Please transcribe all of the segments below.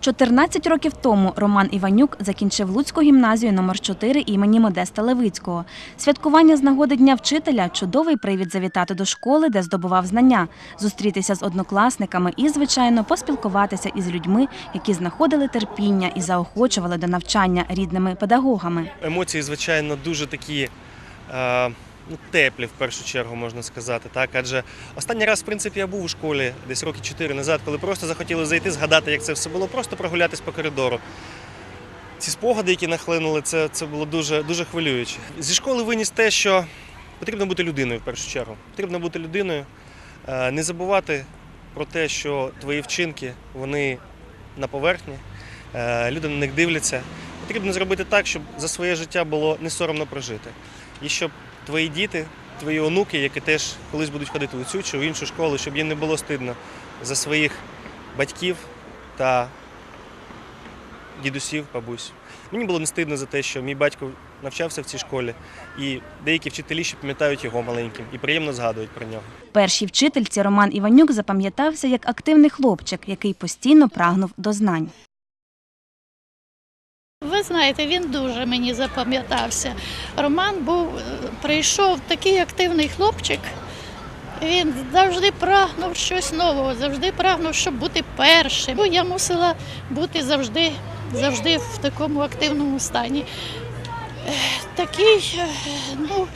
14 років тому Роман Іванюк закінчив Луцьку гімназію номер 4 імені Модеста Левицького. Святкування з нагоди Дня вчителя чудовий привід завітати до школи, де здобував знання, зустрітися з однокласниками і, звичайно, поспілкуватися із людьми, які знаходили терпіння і заохочували до навчання рідними педагогами. Емоції, звичайно, дуже такі е, ну, теплі, в першу чергу, можна сказати. Так? Адже останній раз, в принципі, я був у школі десь роки чотири назад, коли просто захотіли зайти, згадати, як це все було, просто прогулятись по коридору. Ці спогади, які нахлинули, це, це було дуже, дуже хвилююче. Зі школи виніс те, що потрібно бути людиною в першу чергу. Потрібно бути людиною, е, не забувати про те, що твої вчинки вони на поверхні, е, люди на них дивляться. Потрібно зробити так, щоб за своє життя було не соромно прожити. І щоб твої діти, твої онуки, які теж колись будуть ходити у цю чи в іншу школу, щоб їм не було стидно за своїх батьків та дідусів, бабусь. Мені було не стидно за те, що мій батько навчався в цій школі, і деякі вчителі ще пам'ятають його маленьким і приємно згадують про нього. Першій вчительці Роман Іванюк запам'ятався як активний хлопчик, який постійно прагнув до знань. Ви знаєте, він дуже мені запам'ятався. Роман був, е, прийшов такий активний хлопчик. Він завжди прагнув щось нового, завжди прагнув, щоб бути першим. Ну, Я мусила бути завжди, завжди в такому активному стані. Е, Такий, е, ну,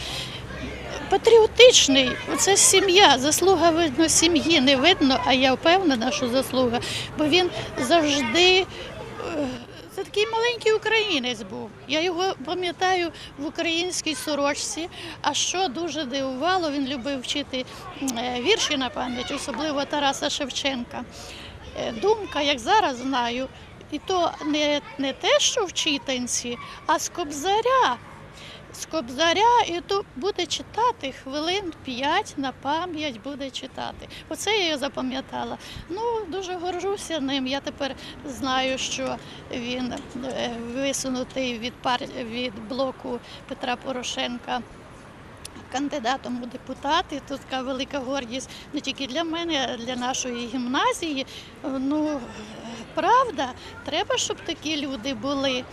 патріотичний. Оце сім'я. Заслуга видно сім'ї не видно, а я впевнена, що заслуга. Бо він завжди. Це такий маленький українець був. Я його пам'ятаю в українській сорочці. А що дуже дивувало, він любив вчити е, вірші на пам'ять, особливо Тараса Шевченка. Е, Думка, як зараз знаю, і то не, не те, що в читанці, а з кобзаря. З кобзаря і то буде читати хвилин п'ять на пам'ять буде читати. Оце я його запам'ятала. Ну, дуже горжуся ним. Я тепер знаю, що він е, висунутий від пар від блоку Петра Порошенка. Кандидатом у депутати, тут така велика гордість не тільки для мене, а для нашої гімназії. Ну, правда, треба, щоб такі люди були.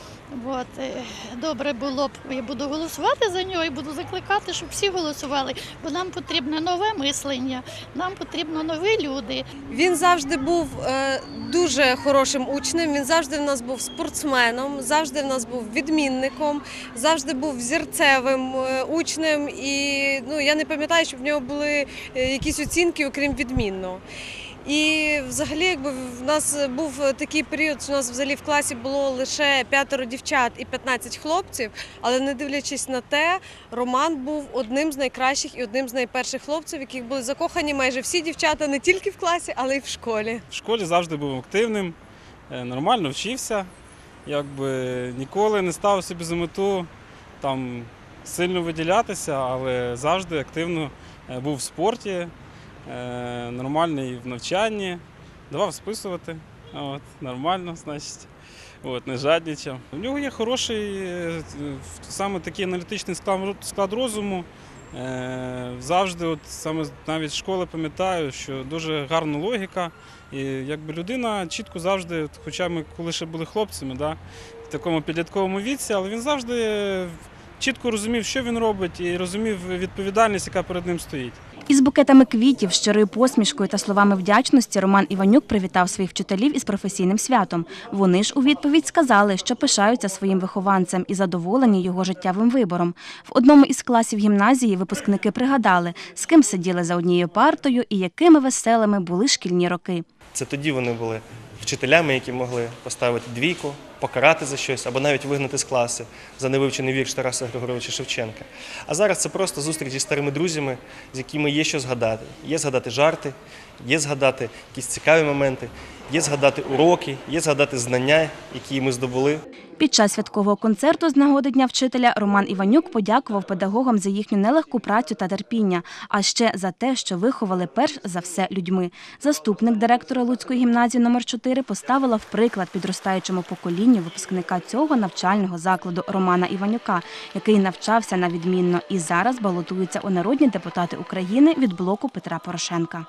От, е, добре було б, я буду голосувати за нього і буду закликати, щоб всі голосували, бо нам потрібне нове мислення, нам потрібно нові люди. Він завжди був е, дуже хорошим учнем. Він завжди в нас був спортсменом, завжди в нас був відмінником, завжди був зірцевим е, учнем. І ну я не пам'ятаю, щоб в нього були якісь оцінки, окрім відмінно. І взагалі, якби в нас був такий період, що у нас взагалі в класі було лише п'ятеро дівчат і 15 хлопців. Але не дивлячись на те, Роман був одним з найкращих і одним з найперших хлопців, яких були закохані майже всі дівчата не тільки в класі, але й в школі. В школі завжди був активним, е, нормально вчився, якби ніколи не ставив собі за мету там сильно виділятися, але завжди активно е, був в спорті, е, нормальний в навчанні, давав списувати. От, нормально, значить. От, не жадничав. У нього є хороший е, саме такий аналітичний склад, склад розуму. Е, Завжди, от саме навіть школи пам'ятаю, що дуже гарна логіка. І якби людина чітко завжди, хоча ми коли ще були хлопцями, да, в такому підлітковому віці, але він завжди е, чітко розумів, що він робить, і розумів відповідальність, яка перед ним стоїть. Із букетами квітів, щирою посмішкою та словами вдячності Роман Іванюк привітав своїх вчителів із професійним святом. Вони ж у відповідь сказали, що пишаються своїм вихованцем і задоволені його життєвим вибором. В одному із класів гімназії випускники пригадали, з ким сиділи за однією партою і якими веселими були шкільні роки. Це тоді вони були вчителями, які могли поставити двійку, покарати за щось або навіть вигнати з класи за невивчений вірш Тараса Григоровича Шевченка. А зараз це просто зустріч зі старими друзями, з якими є що згадати. Є згадати жарти, є згадати якісь цікаві моменти, є згадати уроки, є згадати знання, які ми здобули. Під час святкового концерту з нагоди Дня вчителя Роман Іванюк подякував педагогам за їхню нелегку працю та терпіння, а ще за те, що виховали перш за все людьми. Заступник директора Луцької гімназії номер 4 поставила в приклад підростаючому поколінню випускника цього навчального закладу Романа Іванюка, який навчався на відмінно і зараз балотується у народні депутати України від блоку Петра Порошенка.